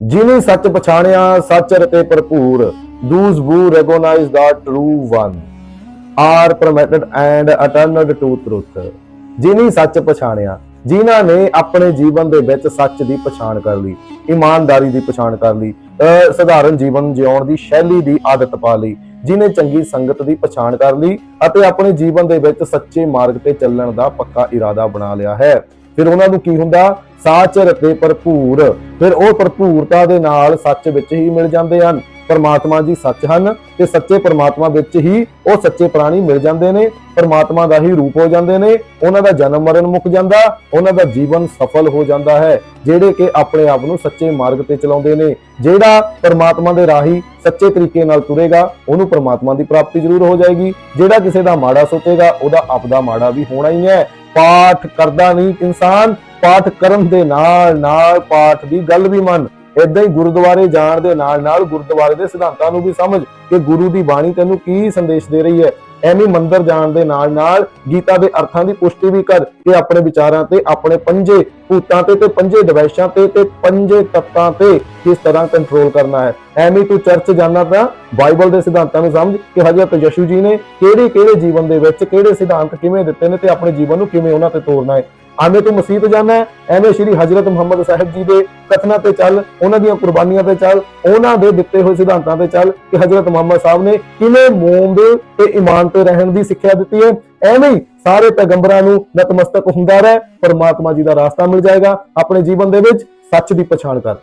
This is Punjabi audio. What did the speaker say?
ਜਿਨੀ ਸੱਚ ਪਛਾਣਿਆ, ਸੱਚ ਰਤੇ ਭਰਪੂਰ, those who recognize the true one, are permitted and attended to truth. ਜਿਨੀ ਸੱਚ ਪਛਾਣਿਆ ਜਿਨ੍ਹਾਂ ਨੇ ਆਪਣੇ ਜੀਵਨ ਦੇ ਵਿੱਚ ਸੱਚ ਦੀ ਪਛਾਣ ਕਰ ਲਈ, ਇਮਾਨਦਾਰੀ ਦੀ ਪਛਾਣ ਕਰ ਲਈ ਸਧਾਰਨ ਜੀਵਨ ਜਿਉਣ ਦੀ ਸ਼ੈਲੀ ਦੀ ਆਦਤ ਪਾ ਲਈ ਜਿਨੇ ਚੰਗੀ ਸੰਗਤ ਦੀ ਪਛਾਣ ਕਰ ਲਈ ਅਤੇ ਆਪਣੇ ਜੀਵਨ ਦੇ ਵਿੱਚ ਸੱਚੇ ਮਾਰਗ ਤੇ ਚੱਲਣ ਦਾ ਪੱਕਾ ਇਰਾਦਾ ਬਣਾ ਲਿਆ ਹੈ। ਫਿਰ ਉਹਨਾਂ ਨੂੰ ਕੀ ਹੁੰਦਾ? ਸਾਚਰ ਰਤੇ ਭਰਪੂਰ। ਫਿਰ ਉਹ ਭਰਪੂਰਤਾ ਦੇ ਨਾਲ ਸੱਚ ਵਿੱਚ ਹੀ ਮਿਲ ਜਾਂਦੇ ਹਨ। ਪਰਮਾਤਮਾ ਜੀ ਸੱਚ ਹਨ ਤੇ ਸੱਚੇ ਪਰਮਾਤਮਾ ਵਿੱਚ ਹੀ ਉਹ ਸੱਚੇ ਪ੍ਰਾਣੀ ਮਿਲ ਜਾਂਦੇ ਨੇ। ਪਰਮਾਤਮਾ ਦਾ ਹੀ ਰੂਪ ਹੋ ਜਾਂਦੇ ਨੇ। ਉਹਨਾਂ ਦਾ ਜਨਮ ਮਰਨ ਮੁੱਕ ਜਾਂਦਾ। ਉਹਨਾਂ ਦਾ ਜੀਵਨ ਸਫਲ ਹੋ ਜਾਂਦਾ ਹੈ। ਜਿਹੜੇ ਕਿ ਆਪਣੇ ਆਪ ਨੂੰ ਸੱਚੇ ਮਾਰਗ ਤੇ ਚਲਾਉਂਦੇ ਨੇ। ਜਿਹੜਾ ਪਰਮਾਤਮਾ ਦੇ ਰਾਹੀ ਸੱਚੇ ਤਰੀਕੇ ਨਾਲ ਤੁਰੇਗਾ, ਉਹਨੂੰ ਪਰਮਾਤਮਾ ਦੀ ਪ੍ਰਾਪਤੀ ਜ਼ਰੂਰ ਹੋ ਜਾਏਗੀ। ਜਿਹੜਾ ਕਿਸੇ ਦਾ ਮਾੜਾ ਸੋਚੇਗਾ, ਉਹਦਾ ਆਪਦਾ ਮਾੜਾ ਵੀ ਹੋਣਾ ਹੀ ਹੈ। ਪਾਠ ਕਰਦਾ ਨਹੀਂ ਇਨਸਾਨ। ਪਾਠ ਕਰਨ ਦੇ ਨਾਲ ਨਾਲ ਪਾਠ ਦੀ ਗੱਲ ਵੀ ਮੰਨ। ਇਦਾਂ ਹੀ ਗੁਰਦੁਆਰੇ ਜਾਣ ਦੇ ਨਾਲ ਨਾਲ ਗੁਰਦੁਆਰੇ ਦੇ ਸਿਧਾਂਤਾਂ ਨੂੰ ਵੀ ਸਮਝ ਕਿ ਗੁਰੂ ਦੀ ਬਾਣੀ ਤੈਨੂੰ ਕੀ ਸੰਦੇਸ਼ ਦੇ ਰਹੀ ਹੈ। ਐਵੇਂ ਮੰਦਰ ਜਾਣ ਦੇ ਨਾਲ ਨਾਲ ਗੀਤਾ ਦੇ ਅਰਥਾਂ ਦੀ ਪੁਸ਼ਟੀ ਵੀ ਕਰ ਕਿ ਆਪਣੇ ਵਿਚਾਰਾਂ ਤੇ, ਆਪਣੇ ਪੰਜੇ ਭੂਤਾਂ ਤੇ ਤੇ ਪੰਜੇ ਦਵੈਸ਼ਾਂ ਤੇ ਤੇ ਪੰਜੇ ਤੱਤਾਂ ਤੇ ਕਿਸ ਤਰ੍ਹਾਂ ਕੰਟਰੋਲ ਕਰਨਾ ਹੈ। ਐਵੇਂ ਤੂੰ ਚਰਚ ਜਾਣਾ ਤਾਂ ਬਾਈਬਲ ਦੇ ਸਿਧਾਂਤਾਂ ਨੂੰ ਸਮਝ ਕਿ ਹਜ਼ਰਤ ਯਸ਼ੂ ਜੀ ਨੇ ਕਿਹੜੇ ਕਿਹੜੇ ਜੀਵਨ ਦੇ ਵਿੱਚ ਕਿਹੜੇ ਸਿਧਾਂਤ ਕਿਵੇਂ ਦਿੱਤੇ ਨੇ ਤੇ ਆਪਣੇ ਜੀਵਨ ਨੂੰ ਕਿਵੇਂ ਉਹਨਾਂ ਤੇ ਤੋਰਨਾ ਹੈ। ਆਵੇਂ ਤੂੰ ਮਸੀਤ ਜਾਣਾ ਹੈ, ਐਵੇਂ ਸ਼੍ਰੀ ਹਜ਼ਰਤ ਮੁਹੰਮਦ ਸਾਹਿਬ ਜੀ ਦੇ ਕਥਨਾਂ ਤੇ ਚੱਲ, ਉਹਨਾਂ ਦੀਆਂ ਕੁਰਬਾਨੀਆਂ ਤੇ ਚੱਲ, ਉਹਨਾਂ ਦੇ ਦਿੱਤੇ ਹੋਏ ਸਿਧਾਂਤਾਂ ਤੇ ਚੱਲ ਕਿ ਹਜ਼ਰਤ ਮੁਹੰਮਦ ਸਾਹਿਬ ਨੇ ਕਿਵੇਂ ਮੋਮ ਦੇ ਤੇ ਈਮਾਨ ਤੇ ਰਹਿਣ ਦੀ ਸਿੱਖਿਆ ਦਿੱਤੀ ਹੈ। ਐਵੇਂ ਹੀ ਸਾਰੇ ਪੈਗੰਬਰਾਂ ਨੂੰ ਨਤਮਸਤਕ ਹੁੰਦਾ ਰਹਿ, ਪਰਮਾਤਮਾ ਜੀ ਦਾ ਰਾਸਤਾ ਮਿਲ ਜਾਏਗਾ। ਆਪਣੇ ਜੀਵਨ ਦੇ ਵਿੱਚ ਸੱਚ ਦੀ ਪਛਾਣ ਕਰ।